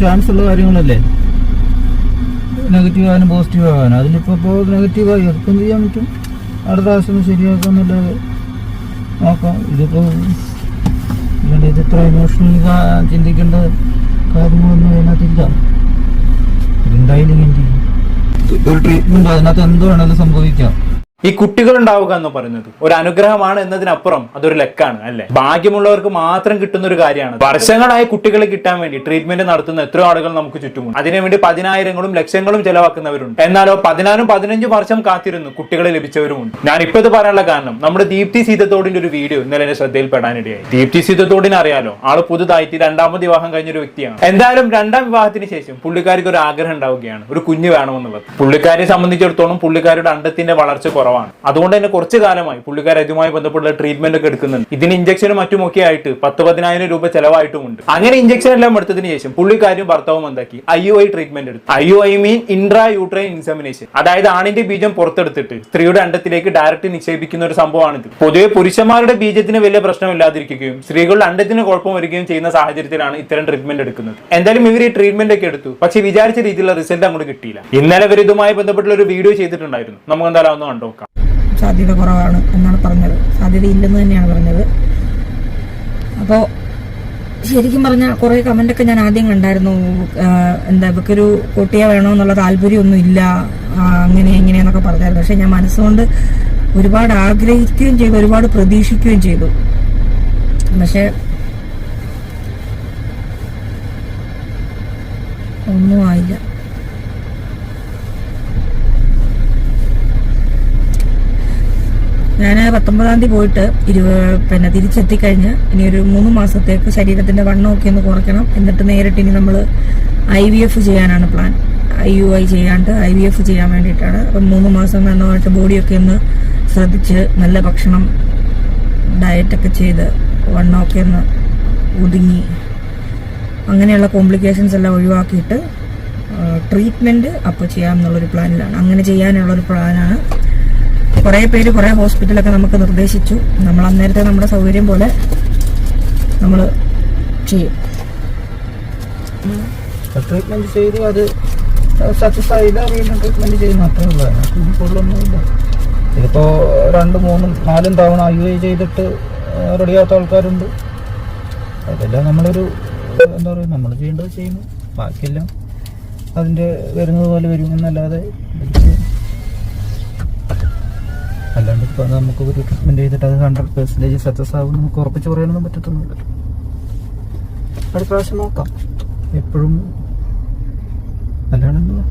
Chance ഉള്ള കാര്യങ്ങളല്ലേ? Negative ആകാനും പോസിറ്റീവ് ആകാനും അതിലിപ്പോൾ ഇപ്പോൾ നെഗറ്റീവായി അതൊക്കെ എന്ത് ചെയ്യാൻ പറ്റും? അടുത്ത പ്രാവശ്യം ശരിയാക്കാന്നല്ലാതെ നോക്കാം. ഇതിപ്പോ ഇത് ഇത്ര ഇമോഷണലി ചിന്തിക്കേണ്ട കാര്യങ്ങളൊന്നും അതിനകത്തില്ല. ഇതുണ്ടായില്ലെങ്കിൽ എന്ത് ചെയ്യും? ഒരു ട്രീറ്റ്മെന്റ് അതിനകത്ത് എന്ത് വേണമെങ്കിലും സംഭവിക്കാം. ഈ കുട്ടികൾ ഉണ്ടാവുക എന്ന് പറയുന്നത് ഒരു അനുഗ്രഹമാണ് എന്നതിനപ്പുറം അതൊരു ലക്കാണ് അല്ലെ? ഭാഗ്യമുള്ളവർക്ക് മാത്രം കിട്ടുന്ന ഒരു കാര്യമാണ്. വർഷങ്ങളായി കുട്ടികളെ കിട്ടാൻ വേണ്ടി ട്രീറ്റ്മെന്റ് നടത്തുന്ന എത്രയോ ആളുകൾ നമുക്ക് ചുറ്റുമുണ്ട്. അതിനുവേണ്ടി പതിനായിരങ്ങളും ലക്ഷങ്ങളും ചെലവാക്കുന്നവരുണ്ട്. എന്നാലോ പതിനാലും പതിനഞ്ചും വർഷം കാത്തിരുന്നു കുട്ടികളെ ലഭിച്ചവരുമുണ്ട്. ഞാൻ ഇപ്പൊ ഇത് പറയാനുള്ള കാരണം നമ്മുടെ ദീപ്തി സീതത്തോടിന്റെ ഒരു വീഡിയോ ഇന്നലെ എന്റെ ശ്രദ്ധയിൽപ്പെടാനിടയായി. ദീപ്തി സീതത്തോടിനെ അറിയാലോ? ആൾ പുതുതായിട്ട് രണ്ടാമത് വിവാഹം കഴിഞ്ഞൊരു വ്യക്തിയാണ്. എന്തായാലും രണ്ടാം വിവാഹത്തിന് ശേഷം പുള്ളിക്കാരിക്ക് ഒരു ആഗ്രഹം ഉണ്ടാവുകയാണ്. ഒരു കുഞ്ഞ് വേണമെന്നുള്ളത്. പുള്ളിക്കാരെ സംബന്ധിച്ചിടത്തോളം പുള്ളിക്കാരുടെ അണ്ടത്തിന്റെ വളർച്ച കുറവാണ്. അതുകൊണ്ട് തന്നെ കുറച്ചു കാലമായി പുള്ളിക്കാർ ഇതുമായി ബന്ധപ്പെട്ട ട്രീറ്റ്മെന്റ് ഒക്കെ എടുക്കുന്നുണ്ട്. ഇതിന് ഇഞ്ചക്ഷനും മറ്റുമൊക്കെ ആയിട്ട് പത്ത് പതിനായിരം രൂപ ചെലവായിട്ടുമുണ്ട്. അങ്ങനെ ഇഞ്ചക്ഷൻ എല്ലാം എടുത്തതിന് ശേഷം പുള്ളിക്കാരും ഭർത്താവും എന്താക്കി? ഐ യു ഐ ട്രീറ്റ്മെന്റ് എടുത്തു. I U I mean intrauterine insemination അതായത് ആണിന്റെ ബീജം പുറത്തെടുത്തിട്ട് സ്ത്രീയുടെ അണ്ടത്തിലേക്ക് ഡയറക്റ്റ് നിക്ഷേപിക്കുന്ന ഒരു സംഭവമാണിത്. പൊതുവെ പുരുഷന്മാരുടെ ബീജത്തിന് വലിയ പ്രശ്നമില്ലാതിരിക്കുകയും സ്ത്രീകളുടെ അണ്ടത്തിന് കുഴപ്പം വരികയും ചെയ്യുന്ന സാഹചര്യത്തിലാണ് ഇത്തരം ട്രീറ്റ്മെന്റ് എടുക്കുന്നത്. എന്തായാലും ഇവർ ഈ ട്രീറ്റ്മെന്റ് ഒക്കെ എടുത്തു. പക്ഷെ വിചാരിച്ച രീതിയിലുള്ള റിസൾട്ട് അങ്ങോട്ട് കിട്ടിയില്ല. ഇന്നലെ ഇവർ ഇതുമായി ബന്ധപ്പെട്ടുള്ള ഒരു വീഡിയോ ചെയ്തിട്ടുണ്ടായിരുന്നു. നമുക്ക് എന്തായാലും ഒന്ന് കണ്ടു സാധ്യത കുറവാണ് എന്നാണ് പറഞ്ഞത്. സാധ്യത ഇല്ലെന്ന് തന്നെയാണ് പറഞ്ഞത്. അപ്പോൾ ശരിക്കും പറഞ്ഞാൽ കുറേ കമന്റൊക്കെ ഞാൻ ആദ്യം കണ്ടായിരുന്നു. എന്താ ഇവക്കൊരു കുട്ടിയെ വേണമെന്നുള്ള താല്പര്യമൊന്നും ഇല്ല. അങ്ങനെ എങ്ങനെയെന്നൊക്കെ പറഞ്ഞായിരുന്നു. പക്ഷെ ഞാൻ മനസ്സുകൊണ്ട് ഒരുപാട് ആഗ്രഹിക്കുകയും ചെയ്തു ഒരുപാട് പ്രതീക്ഷിക്കുകയും ചെയ്തു. പക്ഷെ ഒന്നും ആയില്ല. ഞാൻ പത്തൊമ്പതാം തീയതി പോയിട്ട് ഇരു പിന്നെ തിരിച്ചെത്തിക്കഴിഞ്ഞ് ഇനി ഒരു മൂന്ന് മാസത്തേക്ക് ശരീരത്തിന്റെ വണ്ണമൊക്കെ ഒന്ന് കുറയ്ക്കണം. എന്നിട്ട് നേരിട്ട് ഇനി നമ്മൾ ഐ വി എഫ് ചെയ്യാനാണ് പ്ലാൻ ഐ യു ഐ ചെയ്യാണ്ട് ഐ വി എഫ് ചെയ്യാൻ വേണ്ടിയിട്ടാണ്. അപ്പം മൂന്ന് മാസം നന്നായിട്ട് ബോഡിയൊക്കെ ഒന്ന് ശ്രദ്ധിച്ച് നല്ല ഭക്ഷണം ഡയറ്റൊക്കെ ചെയ്ത് വണ്ണമൊക്കെ ഒന്ന് ഒതുങ്ങി അങ്ങനെയുള്ള കോംപ്ലിക്കേഷൻസ് എല്ലാം ഒഴിവാക്കിയിട്ട് ട്രീറ്റ്മെന്റ് അപ്പോൾ ചെയ്യാം എന്നുള്ളൊരു പ്ലാനിലാണ് അങ്ങനെ ചെയ്യാനുള്ളൊരു പ്ലാനാണ് കുറേ പേര് കുറേ ഹോസ്പിറ്റലൊക്കെ നമുക്ക് നിർദ്ദേശിച്ചു. നമ്മൾ അന്നേരത്തെ നമ്മുടെ സൗകര്യം പോലെ നമ്മൾ ചെയ്യും. ട്രീറ്റ്മെന്റ് ചെയ്തു അത് സക്സസ് ആയില്ല വീണ്ടും ട്രീറ്റ്മെന്റ് ചെയ്ത് മാത്രമേ ഉള്ളൂ. കൂടുതലൊന്നുമില്ല. ഇതിപ്പോ രണ്ടും മൂന്നും നാലും തവണ യു ഐ ചെയ്തിട്ട് റെഡിയാത്ത ആൾക്കാരുണ്ട്. അതെല്ലാം നമ്മളൊരു എന്താ പറയുക നമ്മൾ ചെയ്യേണ്ടത് ചെയ്യുന്നു. ബാക്കിയെല്ലാം അതിന്റെ വരുന്നത് പോലെ വരും എന്നല്ലാതെ ഇതിലേക്ക് അല്ലാണ്ട് ഇപ്പോൾ നമുക്ക് ഒരു ട്രീറ്റ്മെന്റ് ചെയ്തിട്ട് അത് ഹൺഡ്രഡ് പെർസെന്റേജ് സക്സസ് ആകും നമുക്ക് ഉറപ്പിച്ച് പറയാനൊന്നും പറ്റത്തൊന്നുമില്ല. അടുത്ത പ്രാവശ്യം നോക്കാം. എപ്പോഴും അല്ലാണ്ട്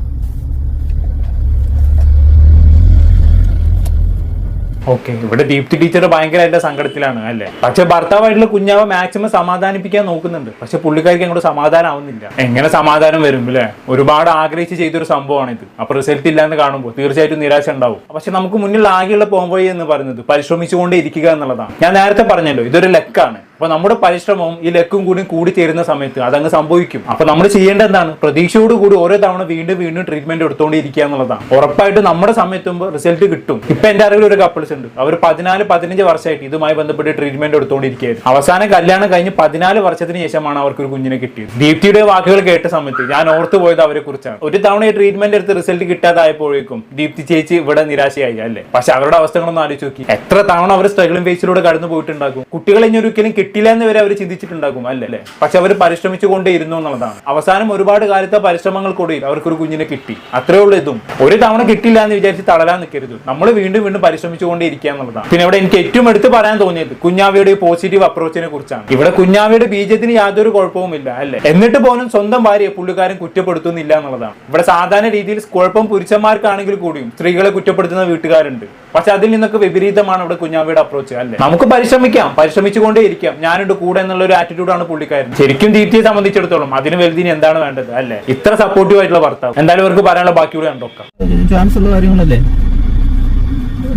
ഓക്കെ. ഇവിടെ ദീപ്തി ടീച്ചർ ഭയങ്കരമായിട്ട് സങ്കടത്തിലാണ് അല്ലേ? പക്ഷെ ഭർത്താവായിട്ടുള്ള കുഞ്ഞാവ മാക്സിമം സമാധാനിപ്പിക്കാൻ നോക്കുന്നുണ്ട്. പക്ഷെ പുള്ളിക്കാരിക്ക് അങ്ങോട്ട് സമാധാനം ആവുന്നില്ല എങ്ങനെ സമാധാനം വരും അല്ലേ? ഒരുപാട് ആഗ്രഹിച്ച് ചെയ്തൊരു സംഭവമാണ് ഇത് അപ്പൊ റിസൾട്ട് ഇല്ലാന്ന് കാണുമ്പോൾ തീർച്ചയായിട്ടും നിരാശ ഉണ്ടാവും. പക്ഷെ നമുക്ക് മുന്നിൽ ആകെയുള്ള പോംവഴി എന്ന് പറയുന്നത് പരിശ്രമിച്ചുകൊണ്ടേ ഇരിക്കുക എന്നുള്ളതാണ്. ഞാൻ നേരത്തെ പറഞ്ഞല്ലോ ഇതൊരു ലെക്കാണ്. അപ്പൊ നമ്മുടെ പരിശ്രമവും ഈ ലക്കും കൂടി ചേരുന്ന സമയത്ത് അതങ്ങ് സംഭവിക്കും. അപ്പൊ നമ്മൾ ചെയ്യേണ്ട എന്താണ്? പ്രതീക്ഷയോട് കൂടി ഓരോ തവണ വീണ്ടും വീണ്ടും ട്രീറ്റ്മെന്റ് എടുത്തുകൊണ്ടിരിക്കുക എന്നുള്ളതാണ്. ഉറപ്പായിട്ട് നമ്മുടെ സമയത്തുമ്പോൾ റിസൾട്ട് കിട്ടും. ഇപ്പൊ എന്റെ അറിവിൽ ഒരു കപ്പിൾസ് ഉണ്ട്. അവർ പതിനാല് പതിനഞ്ച് വർഷമായിട്ട് ഇതുമായി ബന്ധപ്പെട്ട് ട്രീറ്റ്മെന്റ് എടുത്തുകൊണ്ടിരിക്കുകയായിരുന്നു അവസാനം കല്യാണം കഴിഞ്ഞ് പതിനാല് വർഷത്തിന് ശേഷമാണ് അവർക്ക് ഒരു കുഞ്ഞിനെ കിട്ടിയത്. ദീപ്തിയുടെ വാക്കുകൾ കേട്ട സമയത്ത് ഞാൻ ഓർത്തു പോയത് അവരെ കുറിച്ചാണ്. ഒരു തവണ ഈ ട്രീറ്റ്മെന്റ് എടുത്ത് റിസൾട്ട് കിട്ടാതായപ്പോഴേക്കും ദീപ്തി ചേച്ചി ഇവിടെ നിരാശയായി അല്ലേ? പക്ഷെ അവരുടെ അവസ്ഥകളൊന്നും ആലോചിച്ച് നോക്കി. എത്ര തവണ അവർ സ്ട്രഗിളിംഗ് ഫേസിലൂടെ കടന്നു പോയിട്ടുണ്ടാകും കുട്ടികളെ ഇനി ഒരിക്കലും കിട്ടില്ല എന്ന് വരെ അവർ ചിന്തിച്ചിട്ടുണ്ടാകും അല്ലേ? പക്ഷെ അവർ പരിശ്രമിച്ചുകൊണ്ടേ ഇരുന്നു എന്നുള്ളതാണ്. അവസാനം ഒരുപാട് കാലത്തെ പരിശ്രമങ്ങൾക്കൊടുവിൽ അവർക്കൊരു കുഞ്ഞിനെ കിട്ടി. അത്രേ ഉള്ളൂ ഇതും. ഒരു തവണ കിട്ടില്ല എന്ന് വിചാരിച്ച് തളരാൻ നിൽക്കരുത് നമ്മൾ വീണ്ടും വീണ്ടും പരിശ്രമിച്ചുകൊണ്ടേ ഇരിക്കുക എന്നുള്ളതാണ്. പിന്നെ ഇവിടെ എനിക്ക് ഏറ്റവും എടുത്ത് പറയാൻ തോന്നിയത് കുഞ്ഞാവിയുടെ പോസിറ്റീവ് അപ്രോച്ചിനെ കുറിച്ചാണ്. ഇവിടെ കുഞ്ഞാവിയുടെ ബീജത്തിന് യാതൊരു കുഴപ്പവുമില്ല അല്ലേ? എന്നിട്ട് പോലും സ്വന്തം ഭാര്യയെ പുള്ളിക്കാരൻ കുറ്റപ്പെടുത്തുന്നില്ല എന്നുള്ളതാണ്. ഇവിടെ സാധാരണ രീതിയിൽ കുഴപ്പം പുരുഷന്മാർക്കാണെങ്കിൽ കൂടിയും സ്ത്രീകളെ കുറ്റപ്പെടുത്തുന്ന വീട്ടുകാരുണ്ട്. പക്ഷെ അതിൽ നിന്നൊക്കെ വിപരീതമാണ് ഇവിടെ കുഞ്ഞാവിയുടെ അപ്രോച്ച് അല്ലേ? നമുക്ക് പരിശ്രമിക്കാം. പരിശ്രമിച്ചുകൊണ്ടേ ഇരിക്കാം ഞാനുണ്ട് കൂടെ എന്നുള്ള ഒരു ആറ്റിറ്റ്യൂഡാണ് പുള്ളിക്കാരൻ ശരിക്കും ദീപ്തിയെ സംബന്ധിച്ചിടത്തോളം അതിന് വലുതിന് എന്താണ് വേണ്ടത് അല്ലേ? ഇത്ര സപ്പോർട്ടീവ് ആയിട്ടുള്ള ഭർത്താവ്. എന്തായാലും ഇവർക്ക് പറയാനുള്ള ബാക്കിയൂടെ കണ്ടോക്കാം ചാൻസ് ഉള്ള കാര്യങ്ങളല്ലേ?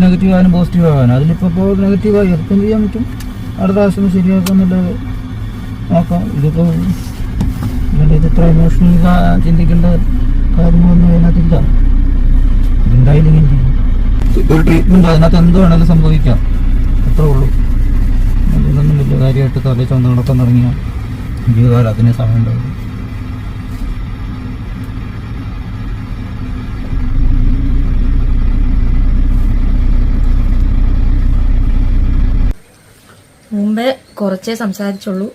നെഗറ്റീവ് ആവാനും പോസിറ്റീവ് ആവാനും. അതിലിപ്പോ നെഗറ്റീവ് ആയി. എന്ത് ചെയ്യാൻ പറ്റും. അടുത്ത പ്രാവശ്യം ശരിയാക്കാന്നുള്ളത് നോക്കാം. ഇതിപ്പോ ഇത്ര ഇമോഷണലി ചിന്തിക്കേണ്ട കാര്യങ്ങളൊന്നും അതിനകത്തില്ല. അതിനകത്ത് എന്ത് വേണമെങ്കിലും സംഭവിക്കാം. അത്രേ ഉള്ളൂ. ഇതൊന്നും വലിയ കാര്യമായിട്ട് തലേ ചുമന്ന് നടക്കാൻ തുടങ്ങിയ. ജീവിതകാലം അതിന് സമയം ഉണ്ടാവും. മുമ്പേ കുറച്ചേ സംസാരിച്ചുള്ളൂ.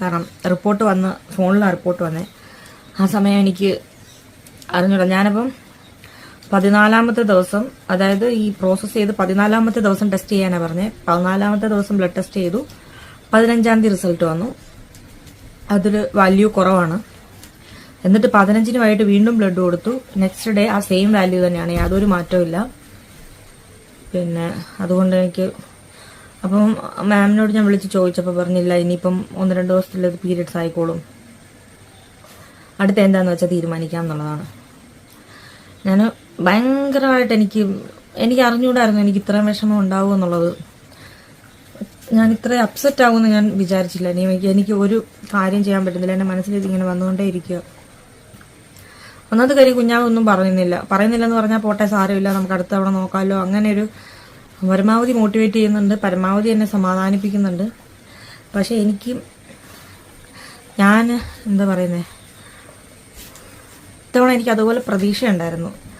കാരണം റിപ്പോർട്ട് വന്ന് ഫോണിലാണ് റിപ്പോർട്ട് വന്നേ. ആ സമയം എനിക്ക് അറിഞ്ഞോളാം ഞാനപ്പം പതിനാലാമത്തെ ദിവസം അതായത് ഈ പ്രോസസ്സ് ചെയ്ത് പതിനാലാമത്തെ ദിവസം ടെസ്റ്റ് ചെയ്യാനാണ് പറഞ്ഞത് പതിനാലാമത്തെ ദിവസം ബ്ലഡ് ടെസ്റ്റ് ചെയ്തു. പതിനഞ്ചാം തീയതി റിസൾട്ട് വന്നു. അതിൽ വാല്യൂ കുറവാണ്. എന്നിട്ട് പതിനഞ്ചിന് വൈകിട്ട് വീണ്ടും ബ്ലഡ് കൊടുത്തു. നെക്സ്റ്റ് ഡേ ആ സെയിം വാല്യൂ തന്നെയാണ്. യാതൊരു മാറ്റവും പിന്നെ അതുകൊണ്ട് എനിക്ക് അപ്പം മാമിനോട് ഞാൻ വിളിച്ച് ചോദിച്ചപ്പോൾ പറഞ്ഞില്ല ഇനിയിപ്പം ഒന്ന് രണ്ട് ദിവസത്തിൽ ഇത് പീരിയഡ്സ് ആയിക്കോളും. അടുത്ത എന്താണെന്ന് വെച്ചാൽ തീരുമാനിക്കാം എന്നുള്ളതാണ്. ഞാൻ ഭയങ്കരമായിട്ട് എനിക്ക് എനിക്ക് അറിഞ്ഞുകൂടായിരുന്നു എനിക്ക് ഇത്രയും വിഷമം ഉണ്ടാവും എന്നുള്ളത്. ഞാൻ ഇത്ര അപ്സെറ്റ് ആകുമെന്ന് ഞാൻ വിചാരിച്ചില്ല. എനിക്ക് എനിക്ക് ഒരു കാര്യം ചെയ്യാൻ പറ്റുന്നില്ല. എന്റെ മനസ്സിൽ ഇങ്ങനെ വന്നുകൊണ്ടേ ഇരിക്കുക. ഒന്നാമത്തെ കാര്യം കുഞ്ഞാവൊന്നും പറയുന്നില്ല പറയുന്നില്ല. എന്ന് പറഞ്ഞാൽ പോട്ടെ സാരമില്ല. നമുക്ക് അടുത്ത തവണ നോക്കാമല്ലോ അങ്ങനെ ഒരു പരമാവധി മോട്ടിവേറ്റ് ചെയ്യുന്നുണ്ട്. പരമാവധി എന്നെ സമാധാനിപ്പിക്കുന്നുണ്ട്. പക്ഷേ എനിക്ക് ഞാൻ എന്താ പറയുന്നത് ഇത്തവണ എനിക്ക് അതുപോലെ പ്രതീക്ഷ ഉണ്ടായിരുന്നു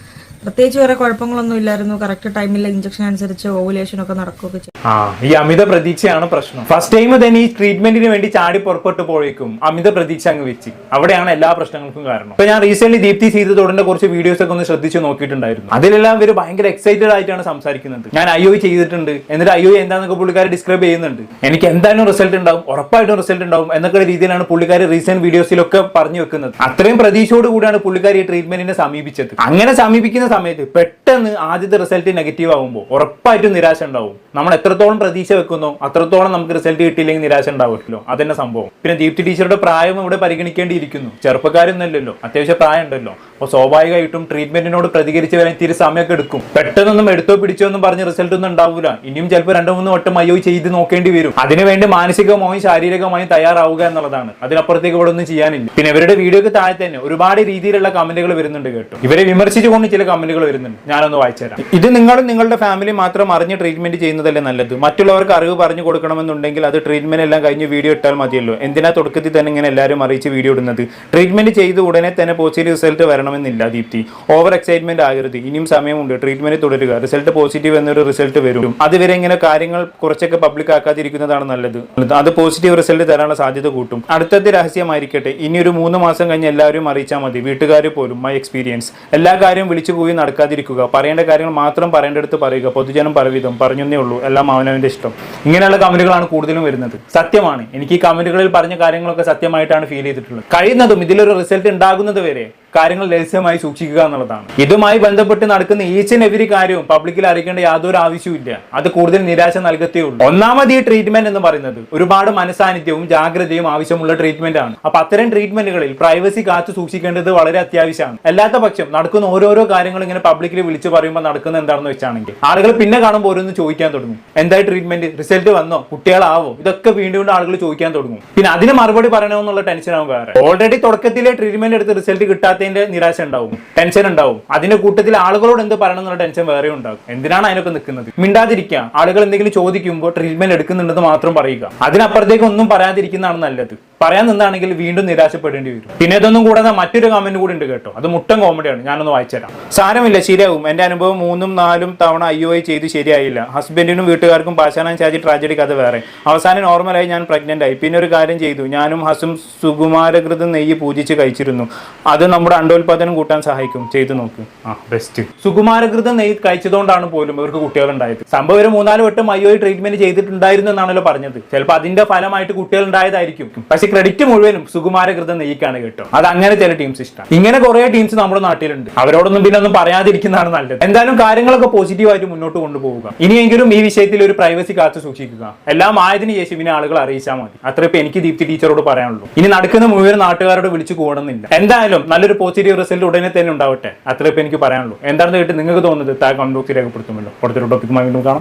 പ്രത്യേകിച്ച് വേറെ കുഴപ്പങ്ങളൊന്നും ഇല്ലായിരുന്നു. കറക്റ്റ് ടൈമിൽ ഇഞ്ചക്ഷൻ അനുസരിച്ച് ഓവുലേഷൻ ഒക്കെ നടക്കുകയൊക്കെ ചെയ്തു. ആ ഈ അമിത പ്രതീക്ഷയാണ് പ്രശ്നം. ഫസ്റ്റ് ടൈം തന്നെ ഈ ട്രീറ്റ്മെന്റിന് വേണ്ടി ചാടി പുറപ്പെട്ടു പോയേക്കും. അമിത പ്രതീക്ഷ അങ്ങ് വെച്ച്. അവിടെയാണ് എല്ലാ പ്രശ്നങ്ങൾക്കും കാരണം. ഇപ്പൊ ഞാൻ റീസെന്റ് ദീപ്തി സീതത്തോടിന്റെ കുറച്ച് വീഡിയോസ് ഒക്കെ ഒന്ന് ശ്രദ്ധിച്ച് നോക്കിയിട്ടുണ്ടായിരുന്നു. അതിലെല്ലാം ഇവർ ഭയങ്കര എക്സൈറ്റഡ് ആയിട്ടാണ് സംസാരിക്കുന്നത്. ഞാൻ ഐ ഒ ചെയ്തിട്ടുണ്ട്. എന്നിട്ട് ഐ ഒ എന്താണെന്നൊക്കെ പുള്ളിക്കാർ ഡിസ്ക്രൈബ് ചെയ്യുന്നുണ്ട്. എനിക്ക് എന്തായാലും റിസൾട്ട് ഉണ്ടാവും. ഉറപ്പായിട്ടും റിസൾട്ട് ഉണ്ടാവും എന്നൊക്കെ രീതിയിലാണ് പുള്ളിക്കാർ റീസെന്റ് വീഡിയോസിലൊക്കെ പറഞ്ഞു വെക്കുന്നത്. അത്രയും പ്രതീക്ഷയോട് കൂടിയാണ് പുള്ളിക്കാർ ഈ ട്രീറ്റ്മെന്റിനെ സമീപിച്ചത്. അങ്ങനെ സമീപിക്കുന്ന സമയത്ത് പെട്ടെന്ന് ആദ്യത്തെ റിസൾട്ട് നെഗറ്റീവ് ആകുമ്പോൾ ഉറപ്പായിട്ടും നിരാശ ഉണ്ടാവും. നമ്മൾ എത്രത്തോളം പ്രതീക്ഷ വെക്കുന്നു അത്രത്തോളം നമുക്ക് റിസൾട്ട് കിട്ടിയില്ലെങ്കിൽ നിരാശ ഉണ്ടാവുമല്ലോ അതന്നെ സംഭവം. പിന്നെ ദീപ്തി ടീച്ചറുടെ പ്രായം ഇവിടെ പരിഗണിക്കേണ്ടിയിരിക്കുന്നു. ചെറുപ്പക്കാരൊന്നുമല്ലല്ലോ അത്യാവശ്യം പ്രായം ഉണ്ടല്ലോ അപ്പോൾ സ്വാഭാവികമായിട്ടും ട്രീറ്റ്മെന്റിനോട് പ്രതികരിച്ച് വരാൻ ഇത്തിരി സമയമൊക്കെ എടുക്കും. പെട്ടെന്നൊന്നും എടുത്തോ പിടിച്ചോ എന്നും പറഞ്ഞ് റിസൾട്ട് ഒന്നും ഉണ്ടാവില്ല ഇനിയും ചിലപ്പോൾ രണ്ടോ മൂന്ന് വട്ടം അയ്യോ ചെയ്ത് നോക്കേണ്ടി വരും. അതിനുവേണ്ടി മാനസികമായും ശാരീരികമായും തയ്യാറാവുക എന്നുള്ളതാണ്. അതിനപ്പുറത്തേക്ക് ഇവിടെ ഒന്നും ചെയ്യാനില്ല. പിന്നെ ഇവരുടെ വീഡിയോക്ക് താഴെ തന്നെ ഒരുപാട് രീതിയിലുള്ള കമന്റുകൾ വരുന്നുണ്ട് കേട്ടോ. ഇവരെ വിമർശിച്ചുകൊണ്ട് ചില കമന്റുകൾ വരുന്നുണ്ട്. ഞാനൊന്ന് വായിച്ചുതരാം. ഇത് നിങ്ങളും നിങ്ങളുടെ ഫാമിലി മാത്രം അറിഞ്ഞ് ട്രീറ്റ്മെന്റ് ചെയ്യുന്നതല്ലേ നല്ലത്? മറ്റുള്ളവർക്ക് അറിവ് പറഞ്ഞു കൊടുക്കണമെന്നുണ്ടെങ്കിൽ അത് ട്രീറ്റ്മെന്റ് എല്ലാം കഴിഞ്ഞ് വീഡിയോ ഇട്ടാൽ മതിയല്ലോ. എന്തിനാ തുടക്കത്തിൽ തന്നെ ഇങ്ങനെ എല്ലാവരും അറിയിച്ച് വീഡിയോ ഇടുന്നത്? ട്രീറ്റ്മെന്റ് ചെയ്ത് ഉടനെ തന്നെ പോസിറ്റീവ് റിസൾട്ട് വരണമെന്നില്ല ദീപ്തി. ഓവർ എക്സൈറ്റ്മെന്റ് ആകരുത്. ഇനിയും സമയമുണ്ട്. ട്രീറ്റ്മെന്റ് തുടരുക. റിസൾട്ട് പോസിറ്റീവ് എന്നൊരു റിസൾട്ട് വരും. അതുവരെ ഇങ്ങനെ കാര്യങ്ങൾ കുറച്ചൊക്കെ പബ്ലിക് ആക്കാതിരിക്കുന്നതാണ് നല്ലത്. അത് പോസിറ്റീവ് റിസൾട്ട് തരാനുള്ള സാധ്യത കൂട്ടും. അടുത്തത് രഹസ്യമായിരിക്കട്ടെ. ഇനി ഒരു മൂന്ന് മാസം കഴിഞ്ഞ് എല്ലാവരും അറിയിച്ചാൽ മതി. വീട്ടുകാർ പോലും മൈ എക്സ്പീരിയൻസ് എല്ലാ കാര്യവും വിളിച്ചു പോയി നടക്കാതിരിക്കുക. പറയേണ്ട കാര്യങ്ങൾ മാത്രം പറയേണ്ടടുത്ത് പറയുക. പൊതുജനം പലവിധം പറഞ്ഞേ ഉള്ളൂ. എല്ലാം അവനവന്റെ ഇഷ്ടം. ഇങ്ങനെയുള്ള കമന്റുകളാണ് കൂടുതലും വരുന്നത്. സത്യമാണ്. എനിക്ക് ഈ കമന്റുകളിൽ പറഞ്ഞ കാര്യങ്ങളൊക്കെ സത്യമായിട്ടാണ് ഫീൽ ചെയ്തിട്ടുള്ളത്. കഴിയുന്നതും ഇതിലൊരു റിസൾട്ട് ഉണ്ടാകുന്നത് വരെ കാര്യങ്ങൾ രഹസ്യമായി സൂക്ഷിക്കുക എന്നുള്ളതാണ്. ഇതുമായി ബന്ധപ്പെട്ട് നടക്കുന്ന ഈച്ച് ആൻഡ് എവരി കാര്യവും പബ്ലിക്കിൽ അറിയിക്കേണ്ട യാതൊരു ആവശ്യവുമില്ല അത് കൂടുതൽ നിരാശ നൽകത്തേ ഉള്ളൂ. ഒന്നാമത് ഈ ട്രീറ്റ്മെന്റ് എന്ന് പറയുന്നത് ഒരുപാട് മനസാന്നിധ്യവും ജാഗ്രതയും ആവശ്യമുള്ള ട്രീറ്റ്മെന്റ് ആണ്. അപ്പൊ അത്തരം ട്രീറ്റ്മെന്റുകളിൽ പ്രൈവസി കാത്തു സൂക്ഷിക്കേണ്ടത് വളരെ അത്യാവശ്യമാണ്. അല്ലാത്ത പക്ഷം നടക്കുന്ന ഓരോരോ കാര്യങ്ങൾ ഇങ്ങനെ പബ്ലിക്കിൽ വിളിച്ചു പറയുമ്പോൾ നടക്കുന്ന എന്താണെന്ന് വെച്ചാണെങ്കിൽ ആളുകൾ പിന്നെ കാണുമ്പോൾ ഓരോന്ന് ചോദിക്കാൻ തുടങ്ങും. എന്തായി ട്രീറ്റ്മെന്റ് റിസൾട്ട് വന്നോ? കുട്ടികളാവോ? ഇതൊക്കെ വീണ്ടും ആളുകൾ ചോദിക്കാൻ തുടങ്ങും. പിന്നെ അതിന് മറുപടി പറയണമെന്നുള്ള ടെൻഷൻ ആവും വേറെ. ഓൾറെഡി തുടക്കത്തിലെ ട്രീറ്റ്മെന്റ് എടുത്ത് റിസൾട്ട് കിട്ടാത്തതിന്റെ നിരാശ ഉണ്ടാവും ടെൻഷൻ ഉണ്ടാവും. അതിന്റെ കൂട്ടത്തിൽ ആളുകളോട് എന്ത് പറയണം എന്നുള്ള ടെൻഷൻ വേറെ ഉണ്ടാകും എന്തിനാണ് അതിനൊക്കെ നിൽക്കുന്നത്? മിണ്ടാതിരിക്കുക. ആളുകൾ എന്തെങ്കിലും ചോദിക്കുമ്പോൾ ട്രീറ്റ്മെന്റ് എടുക്കുന്നുണ്ടെന്ന് മാത്രം പറയുക. അതിനപ്പുറത്തേക്ക് ഒന്നും പറയാതിരിക്കുന്നതാണ് നല്ലത്. പറയാൻ നിന്നാണെങ്കിൽ വീണ്ടും നിരാശപ്പെടേണ്ടി വരും. പിന്നെ ഇതൊന്നും കൂടാതെ മറ്റൊരു കമന്റ് കൂടി ഉണ്ട് കേട്ടോ. അത് മുട്ടൻ കോമഡിയാണ് ഞാനൊന്ന് വായിച്ചുതരാം സാരമില്ല ശരിയാവും. എന്റെ അനുഭവം മൂന്നും നാലും തവണ ഐ ഐ ചെയ്ത് ശരിയായില്ല. ഹസ്ബൻഡിനും വീട്ടുകാർക്കും പാശാനം ചാജി ട്രാജഡി കഥ വേറെ. അവസാനം നോർമലായി ഞാൻ പ്രഗ്നന്റ് ആയി. പിന്നെ ഒരു കാര്യം ചെയ്തു. ഞാനും ഹസും സുകുമാരകൃതം നെയ്യ് പൂജിച്ച് കഴിച്ചിരുന്നു. അത് നമ്മുടെ അണ്ടോൽപാദനം കൂട്ടാൻ സഹായിക്കും. ചെയ്തു നോക്ക്. ആ ബെസ്റ്റ് സുകുമാരകൃതം നെയ്ത് കഴിച്ചതുകൊണ്ടാണ് പോലും ഇവർക്ക് കുട്ടികളുണ്ടായത്. സംഭവം ഒരു മൂന്നാൽ വട്ടം ഐ ട്രീറ്റ്മെന്റ് ചെയ്തിട്ടുണ്ടായിരുന്നു എന്നാണല്ലോ പറഞ്ഞത്. ചിലപ്പോൾ അതിന്റെ ഫലമായിട്ട് കുട്ടികൾ ഉണ്ടായതായിരിക്കും പക്ഷെ ക്രെഡിറ്റ് മുഴുവനും സുകുമാരകൃതം നെയ്ക്കാണ് കേട്ടോ. അത് അങ്ങനെ ചില ടീംസ് ഇഷ്ടം. ഇങ്ങനെ കുറെ ടീംസ് നമ്മുടെ നാട്ടിലുണ്ട്. അവരോടൊന്നും പിന്നെ ഒന്നും പറയാതിരിക്കുന്നതാണ് നല്ലത്. എന്തായാലും കാര്യങ്ങളൊക്കെ പോസിറ്റീവായിട്ട് മുന്നോട്ട് കൊണ്ടുപോവുക. ഇനിയെങ്കിലും ഈ വിഷയത്തിൽ ഒരു പ്രൈവസി കാത്തു സൂക്ഷിക്കുക. എല്ലാം ആയതിനു ശേഷം ഇനി ആളുകൾ അറിയിച്ചാൽ മതി. അത്ര ഇപ്പൊ എനിക്ക് ദീപ്തി ടീച്ചറോട് പറയാനുള്ളൂ. ഇനി നടക്കുന്ന മുഴുവൻ നാട്ടുകാരോട് വിളിച്ചു കൂടുന്നില്ല എന്തായാലും നല്ലൊരു പോസിറ്റീവ് റിസൾട്ട് ഉടനെ തന്നെ ഉണ്ടാവട്ടെ. അത്രയും എനിക്ക് പറയാനുള്ളൂ. എന്താണെന്ന് കേട്ട് നിങ്ങൾക്ക് തോന്നുന്നത് താഴെ കമന്റ് ബോക്സിൽ രേഖപ്പെടുത്തുമല്ലോ. അടുത്തൊരു ടോപ്പിക്കുമായി വീണ്ടും കാണാം.